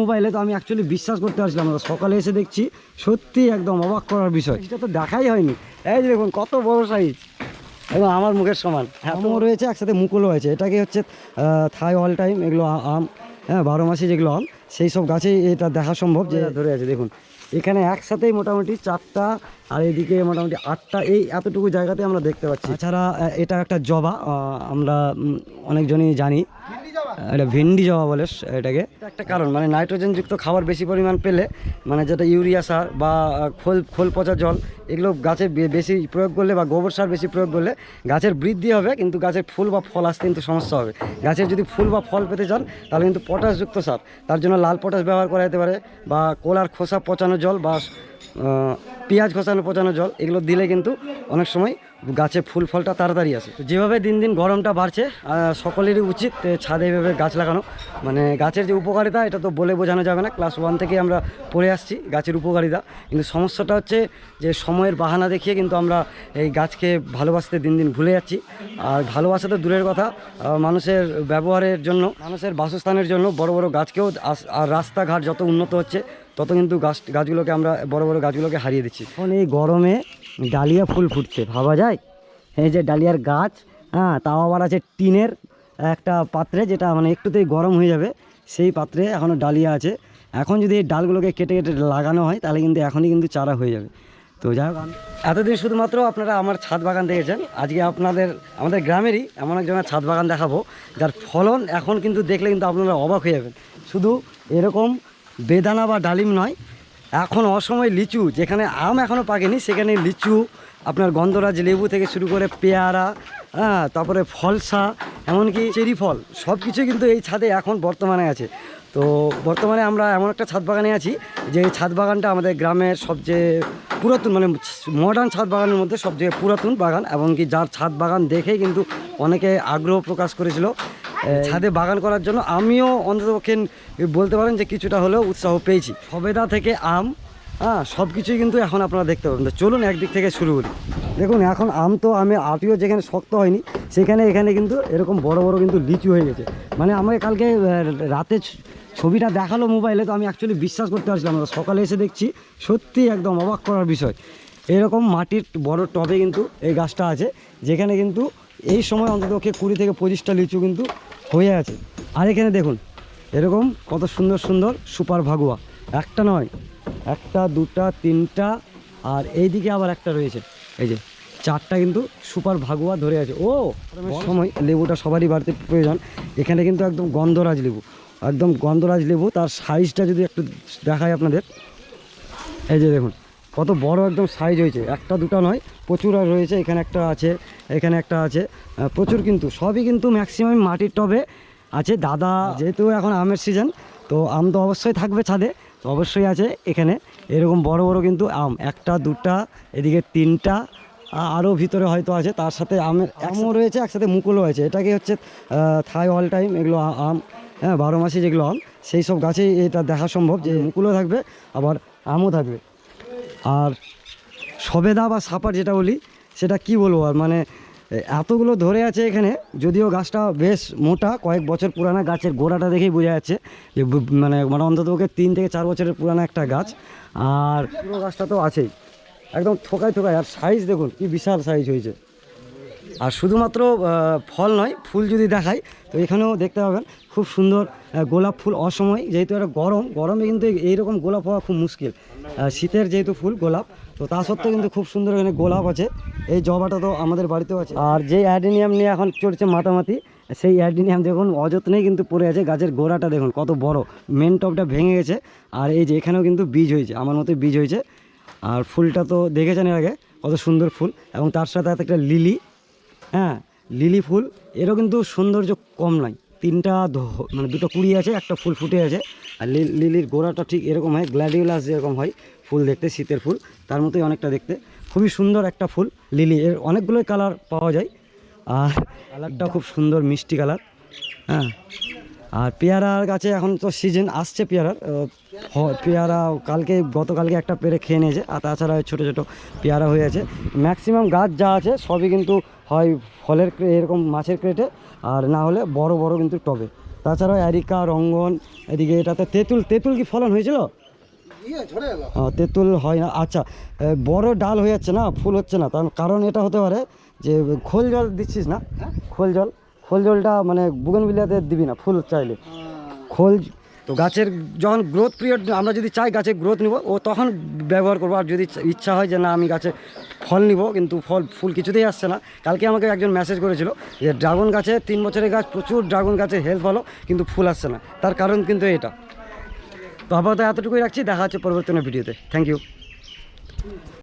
মোবাইলে তো আমি অ্যাকচুয়ালি বিশ্বাস করতে পারছিলাম না। সকালে এসে দেখছি সত্যি একদম অবাক করার বিষয়। এটা তো দেখাই হয়নি। এই যে দেখুন কত বড় সাইজ এবং আমার মুখের সমান। আমও রয়েছে একসাথে মুকুলও হয়েছে এটাকে হচ্ছে থাই অল টাইম এগুলো আম হ্যাঁ বারো মাসে যেগুলো আম সেই সব গাছেই এটা দেখা সম্ভব যে ধরে আছে দেখুন। এখানে একসাথেই মোটামুটি চারটা আর এদিকে মোটামুটি আটটা এই এতটুকু জায়গাতে আমরা দেখতে পাচ্ছি। এছাড়া এটা একটা জবা আমরা অনেকজনই জানি। এটা ভেন্ডি জবা বলে এটাকে। একটা কারণ মানে নাইট্রোজেনযুক্ত খাবার বেশি পরিমাণ পেলে মানে যেটা ইউরিয়া সার বা খোল খোল পচা জল, এগুলো গাছে বেশি প্রয়োগ করলে বা গোবর সার বেশি প্রয়োগ করলে গাছের বৃদ্ধি হবে, কিন্তু গাছের ফুল বা ফল আসতে কিন্তু সমস্যা হবে। গাছের যদি ফুল বা ফল পেতে চান, তাহলে কিন্তু পটাশযুক্ত সার, তার জন্য লাল পটাশ ব্যবহার করা যেতে পারে, বা কোলার খোসা পচানো জল বা পেঁয়াজ খোসানো পচানো জল, এগুলো দিলে কিন্তু অনেক সময় গাছে ফুল ফলটা তাড়াতাড়ি আসে। যেভাবে দিন দিন গরমটা বাড়ছে সকলেরই উচিত ছাদে এভাবে গাছ লাগানো। মানে গাছের যে উপকারিতা, এটা তো বলে বোঝানো যাবে না। ক্লাস ওয়ান থেকে আমরা পড়ে আসছি গাছের উপকারিতা। কিন্তু সমস্যাটা হচ্ছে যে সময়ের বাহানা দেখিয়ে কিন্তু আমরা এই গাছকে ভালোবাসতে দিন দিন ভুলে যাচ্ছি। আর ভালোবাসা তো দূরের কথা মানুষের ব্যবহারের জন্য, মানুষের বাসস্থানের জন্য বড় বড় গাছকেও আর রাস্তাঘাট যত উন্নত হচ্ছে তত কিন্তু গাছ গাছগুলোকে আমরা, বড় বড় গাছগুলোকে হারিয়ে দিচ্ছি। এখন এই গরমে ডালিয়া ফুল ফুটছে, ভাবা যায়? এই যে ডালিয়ার গাছ হ্যাঁ তাও আবার আছে টিনের একটা পাত্রে যেটা মানে একটুতেই গরম হয়ে যাবে, সেই পাত্রে এখনও ডালিয়া আছে। এখন যদি এই ডালগুলোকে কেটে কেটে লাগানো হয়, তাহলে কিন্তু এখনই কিন্তু চারা হয়ে যাবে। তো যাই হোক এতদিন শুধুমাত্র আপনারা আমার ছাদ বাগান দেখেছেন, আজকে আপনাদের, আমাদের গ্রামেরই এমন একজনের ছাদ বাগান দেখাবো, যার ফলন এখন কিন্তু দেখলে কিন্তু আপনারা অবাক হয়ে যাবেন। শুধু এরকম বেদানা বা ডালিম নয়। এখন অসময় লিচু, যেখানে আম এখনও পাকেনি, সেখানে লিচু, আপনার গন্ধরাজ লেবু থেকে শুরু করে পেয়ারা হ্যাঁ তারপরে ফলসা, এমনকি চেরি ফল সব কিছুই কিন্তু এই ছাদে এখন বর্তমানে আছে। তো বর্তমানে আমরা এমন একটা ছাদ বাগানে আছি, যে ছাদ বাগানটা আমাদের গ্রামের সবচেয়ে পুরাতন মানে মডার্ন ছাদ বাগানের মধ্যে সবচেয়ে পুরাতন বাগান, এবং কি যার ছাদ বাগান দেখেই কিন্তু অনেকে আগ্রহ প্রকাশ করেছিল। ছাদে বাগান করার জন্য আমিও অন্ততপক্ষে বলতে পারেন যে কিছুটা হলেও উৎসাহ পেয়েছি। সবেদা থেকে আম হ্যাঁ সব কিছুই কিন্তু এখন আপনারা দেখতে পাবেন। তো চলুন একদিক থেকে শুরু করি। দেখুন, এখন আম তো আমি আটিও যেখানে শক্ত হয়নি, সেখানে এখানে কিন্তু এরকম বড় বড় কিন্তু লিচু হয়ে গেছে। মানে আমাকে কালকে রাতে ছবিটা দেখাল মোবাইলে, তো আমি অ্যাকচুয়ালি বিশ্বাস করতে পারছিলাম না। সকালে এসে দেখছি, সত্যি একদম অবাক করার বিষয়। এরকম মাটির বড় টবে কিন্তু এই গাছটা আছে, যেখানে কিন্তু এই সময় অন্ততপক্ষে কুড়ি থেকে পঁচিশটা লিচু কিন্তু হয়ে আছে। আর এখানে দেখুন, এরকম কত সুন্দর সুন্দর সুপার ভাগুয়া। একটা নয়, একটা, দুটা, তিনটা, আর এইদিকে আবার একটা রয়েছে। এই যে, চারটা কিন্তু সুপার ভাগুয়া ধরে আছে। ও সময় লেবুটা সবারই বাড়িতে প্রয়োজন। এখানে কিন্তু একদম গন্ধরাজ লেবু। একদম গন্ধরাজ লেবু, তার সাইজটা যদি একটু দেখায় আপনাদের। এই যে দেখুন কত বড় একদম সাইজ হয়েছে। একটা দুটো নয় প্রচুর আর রয়েছে এখানে একটা আছে এখানে একটা আছে প্রচুর কিন্তু সবই কিন্তু ম্যাক্সিমাম মাটির টবে আছে। দাদা যেহেতু এখন আমের সিজন তো আম তো অবশ্যই থাকবে ছাদে তো অবশ্যই আছে এখানে। এরকম বড় বড় কিন্তু আম একটা দুটা এদিকে তিনটা আরও ভিতরে হয়তো আছে তার সাথে আমের আমও রয়েছে একসাথে মুকুলও আছে। এটাকে হচ্ছে থাই অল টাইম এগুলো আম হ্যাঁ বারো মাসে যেগুলো আম সেই সব গাছেই এটা দেখা সম্ভব যে মুকুলও থাকবে আবার আমও থাকবে। আর সবেদা বা সাপার যেটা বলি, সেটা কি বলব? আর মানে এতগুলো ধরে আছে এখানে, যদিও গাছটা বেশ মোটা, কয়েক বছর পুরানা গাছের গোড়াটা দেখেই বোঝা যাচ্ছে যে মানে মানে অন্তত ওকে তিন থেকে চার বছরের পুরানো একটা গাছ। আর পুরো গাছটা তো আছেই, একদম থোকায় থোকায়। আর সাইজ দেখুন, কি বিশাল সাইজ হয়েছে। আর শুধুমাত্র ফল নয়, ফুল যদি দেখাই, তো এখানেও দেখতে পাবেন, খুব সুন্দর গোলাপ ফুল অসময়। যেহেতু এটা গরম, গরমে কিন্তু এই- এইরকম গোলাপ হওয়া খুব মুশকিল। শীতের যেহেতু ফুল, গোলাপ, তো তা সত্ত্বেও কিন্তু খুব সুন্দর এখানে গোলাপ আছে। এই জবাটা তো আমাদের বাড়িতেও আছে। আর যে অ্যাডিনিয়াম নিয়ে এখন চলছে মাতামাতি, সেই অ্যাডিনিয়াম দেখুন, অযত্নেই কিন্তু পড়ে আছে। গাছের গোড়াটা দেখুন, কত বড়। মেন টপটা ভেঙে গেছে। আর এই যে এখানেও কিন্তু বীজ হয়েছে, আমার মতো বীজ হয়েছে। আর ফুলটা তো দেখেছেন এর আগে, কত সুন্দর ফুল। এবং তার সাথে একটা লিলি হ্যাঁ লিলি ফুল, এরও কিন্তু সৌন্দর্য কম নয় তিনটা মানে দুটো কুড়ি আছে, একটা ফুল ফুটে আছে। আর লিলির গোড়াটা ঠিক এরকম হয়, গ্ল্যাডিওলাস যেরকম হয়, ফুল দেখতে, শীতের ফুল, তার মতোই অনেকটা দেখতে। খুবই সুন্দর একটা ফুল, লিলি, এর অনেকগুলোই কালার পাওয়া যায়। আর কালারটা খুব সুন্দর, মিষ্টি কালার হ্যাঁ। আর পেয়ারার গাছে এখন তো সিজন আসছে পেয়ারার পেয়ারা কালকে, গতকালকে একটা পেরে খেয়ে নিয়েছে, আর তাছাড়া ছোটো ছোটো পেয়ারা হয়ে আছে। ম্যাক্সিমাম গাছ যা আছে, সবই কিন্তু হয় ফলের ক্রে- এরকম মাছের ক্রেটে আর না হলে বড় বড় কিন্তু টবে। তাছাড়াও অ্যারিকা রঙ্গন এদিকে এটাতে তেঁতুল তেঁতুল কি ফলন হয়েছিল? ইয়ে তেঁতুল হয় না আচ্ছা বড় ডাল হয়ে যাচ্ছে না ফুল হচ্ছে না তার কারণ এটা হতে পারে যে খোল জল দিচ্ছিস না? খোল জল খোল জলটা মানে বুগন বিলাতে দিবি না ফুল চাইলে। খোল তো গাছের যখন গ্রোথ পিরিয়ড আমরা যদি চাই গাছের গ্রোথ নিব, ও তখন ব্যবহার করব। আর যদি ইচ্ছা- হয় যে না, আমি গাছে ফল নিব, কিন্তু ফল ফুল কিছুতেই আসছে না। কালকে আমাকে একজন মেসেজ করেছিল যে, ড্রাগন গাছে তিন বছরের গাছ, প্রচুর ড্রাগন গাছে হেল্প ভালো, কিন্তু ফুল আসছে না। তার কারণ কিন্তু এটা তো আপাতত এতটুকুই রাখছি, দেখা হচ্ছে পরবর্তী ভিডিওতে। Thank you